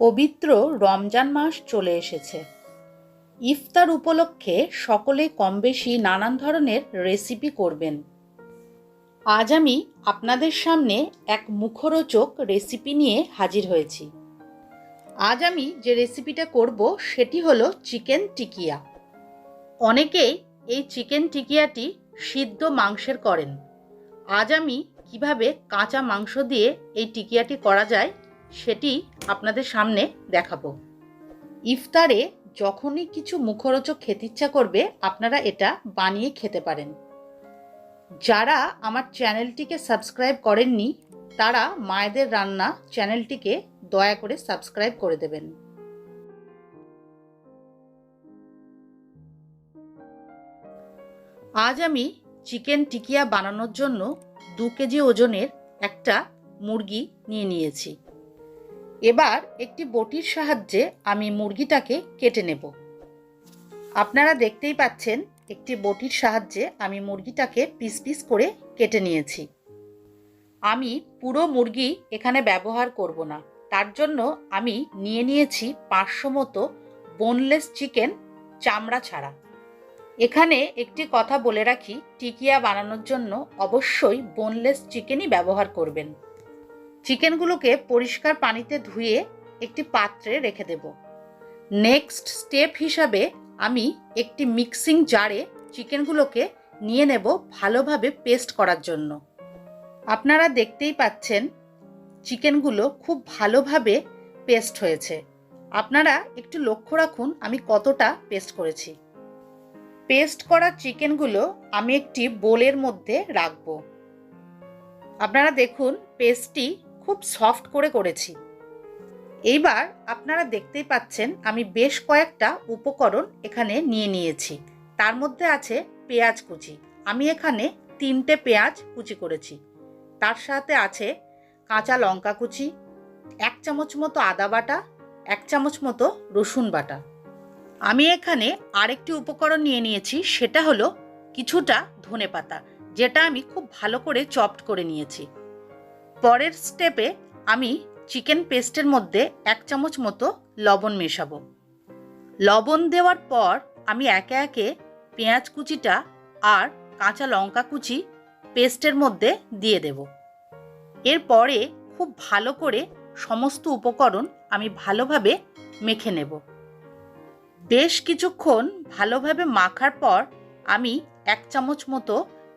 পবিত্র রমজান মাস চলে এসেছে। ইফতার উপলক্ষে সকলে কম বেশি নানান ধরনের রেসিপি করবেন। আজ আমি আপনাদের সামনে এক মুখরোচক রেসিপি নিয়ে হাজির হয়েছি। আজ আমি যে রেসিপিটা করব সেটি হলো চিকেন টিকিয়া। অনেকেই এই চিকেন টিকিয়াটি সিদ্ধ মাংসের করেন। আজ আমি কীভাবে কাঁচা মাংস দিয়ে এই টিকিয়াটি করা যায় সেটি আপনাদের সামনে দেখাবো। ইফতারে যখনই কিছু মুখরোচক খেতে ইচ্ছা করবে, আপনারা এটা বানিয়ে খেতে পারেন। যারা আমার চ্যানেলটিকে সাবস্ক্রাইব করেননি, তারা মায়েদের রান্না চ্যানেলটিকে দয়া করে সাবস্ক্রাইব করে দেবেন। আজ আমি চিকেন টিকিয়া বানানোর জন্য দু কেজি ওজনের একটা মুরগি নিয়ে নিয়েছি। এবার একটি বটির সাহায্যে আমি মুরগিটাকে কেটে নেব। আপনারা দেখতেই পাচ্ছেন, একটি বটির সাহায্যে আমি মুরগিটাকে পিস পিস করে কেটে নিয়েছি। আমি পুরো মুরগি এখানে ব্যবহার করব না। তার জন্য আমি নিয়ে নিয়েছি পাঁচশো মতো বোনলেস চিকেন চামড়া ছাড়া। এখানে একটি কথা বলে রাখি, টিকিয়া বানানোর জন্য অবশ্যই বোনলেস চিকেনই ব্যবহার করবেন। চিকেনগুলোকে পরিষ্কার পানিতে ধুয়ে একটি পাত্রে রেখে দেব। নেক্সট স্টেপ হিসাবে আমি একটি মিক্সিং জারে চিকেনগুলোকে নিয়ে নেব ভালোভাবে পেস্ট করার জন্য। আপনারা দেখতেই পাচ্ছেন চিকেনগুলো খুব ভালোভাবে পেস্ট হয়েছে। আপনারা একটু লক্ষ্য রাখুন আমি কতটা পেস্ট করেছি। পেস্ট করা চিকেনগুলো আমি একটি বোলের মধ্যে রাখব। আপনারা দেখুন পেস্টটি খুব সফট করে করেছি। এইবার আপনারা দেখতেই পাচ্ছেন আমি বেশ কয়েকটা উপকরণ এখানে নিয়ে নিয়েছি। তার মধ্যে আছে পেঁয়াজ কুচি। আমি এখানে তিনটে পেঁয়াজ কুচি করেছি। তার সাথে আছে কাঁচা লঙ্কা কুচি, এক চামচ মতো আদা বাটা, এক চামচ মতো রসুন বাটা। আমি এখানে আরেকটি উপকরণ নিয়ে নিয়েছি, সেটা হলো কিছুটা ধনে পাতা যেটা আমি খুব ভালো করে চপড করে নিয়েছি। পরের স্টেপে আমি চিকেন পেস্টের মধ্যে এক চামচ মতো লবণ মেশাবো। লবণ দেওয়ার পর আমি একে একে পেঁয়াজ কুচিটা আর কাঁচা লঙ্কা কুচি পেস্টের মধ্যে দিয়ে দেব। এরপরে খুব ভালো করে সমস্ত উপকরণ আমি ভালোভাবে মেখে নেব। বেশ কিছুক্ষণ ভালোভাবে মাখার পর আমি এক চামচ মতো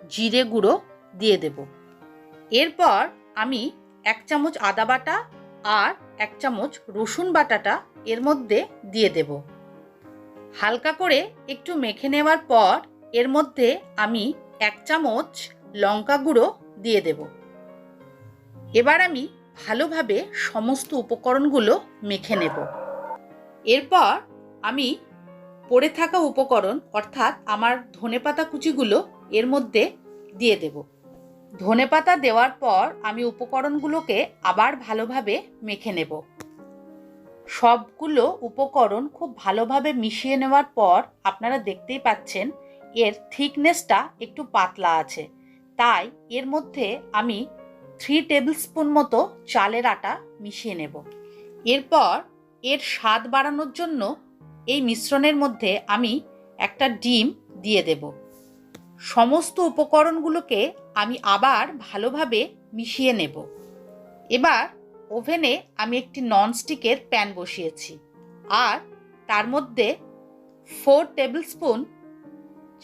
জিরে গুঁড়ো দিয়ে দেব। এরপর আমি এক চামচ আদা বাটা আর এক চামচ রসুন বাটাটা এর মধ্যে দিয়ে দেব। হালকা করে একটু মেখে নেওয়ার পর এর মধ্যে আমি এক চামচ লঙ্কা গুঁড়ো দিয়ে দেব। এবার আমি ভালোভাবে সমস্ত উপকরণগুলো মেখে নেব। এরপর আমি পড়ে থাকা উপকরণ অর্থাৎ আমার ধনেপাতা কুচিগুলো এর মধ্যে দিয়ে দেব। ধনেপাতা দেওয়ার পর আমি উপকরণগুলোকে আবার ভালোভাবে মেখে নেব। সবগুলো উপকরণ খুব ভালোভাবে মিশিয়ে নেওয়ার পর আপনারা দেখতেই পাচ্ছেন, এর থিকনেসটা একটু পাতলা আছে। তাই এর মধ্যে আমি থ্রি টেবিল স্পুন মতো চালের আটা মিশিয়ে নেব। এরপর এর স্বাদ বাড়ানোর জন্য এই মিশ্রণের মধ্যে আমি একটা ডিম দিয়ে দেব। সমস্ত উপকরণগুলোকে আমি আবার ভালোভাবে মিশিয়ে নেব। এবার ওভেনে আমি একটি ননস্টিকের প্যান বসিয়েছি আর তার মধ্যে ফোর টেবিল স্পুন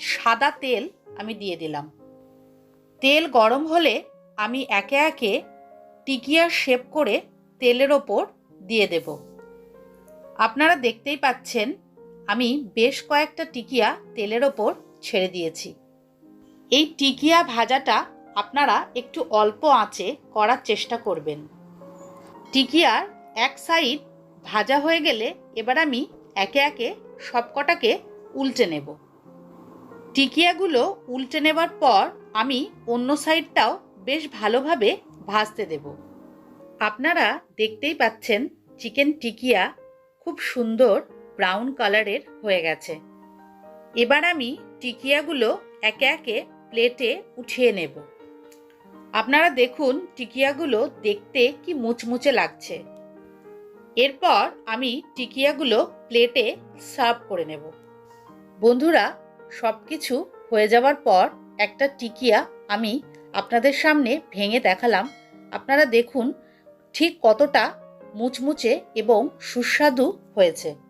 সাদা তেল আমি দিয়ে দিলাম। তেল গরম হলে আমি একে একে টিকিয়া শেপ করে তেলের ওপর দিয়ে দেব। আপনারা দেখতেই পাচ্ছেন আমি বেশ কয়েকটা টিকিয়া তেলের ওপর ছেড়ে দিয়েছি। এই টিকিয়া ভাজাটা আপনারা একটু অল্প আঁচে করার চেষ্টা করবেন। টিকিয়ার এক সাইড ভাজা হয়ে গেলে এবার আমি একে একে সবকটাকে উল্টে নেব। টিকিয়াগুলো উল্টে নেবার পর আমি অন্য সাইডটাও বেশ ভালোভাবে ভাজতে দেব। আপনারা দেখতেই পাচ্ছেন চিকেন টিকিয়া খুব সুন্দর ব্রাউন কালারের হয়ে গেছে। এবার আমি টিকিয়াগুলো একে একে প্লেটে উঠিয়ে নেব। আপনারা দেখুন টিকিয়াগুলো দেখতে কি মুচমুচে লাগছে। এরপর আমি টিকিয়াগুলো প্লেটে সার্ভ করে নেব। বন্ধুরা সব কিছু হয়ে যাওয়ার পর একটা টিকিয়া আমি আপনাদের সামনে ভেঙে দেখালাম। আপনারা দেখুন ঠিক কতটা মুচমুচে এবং সুস্বাদু হয়েছে।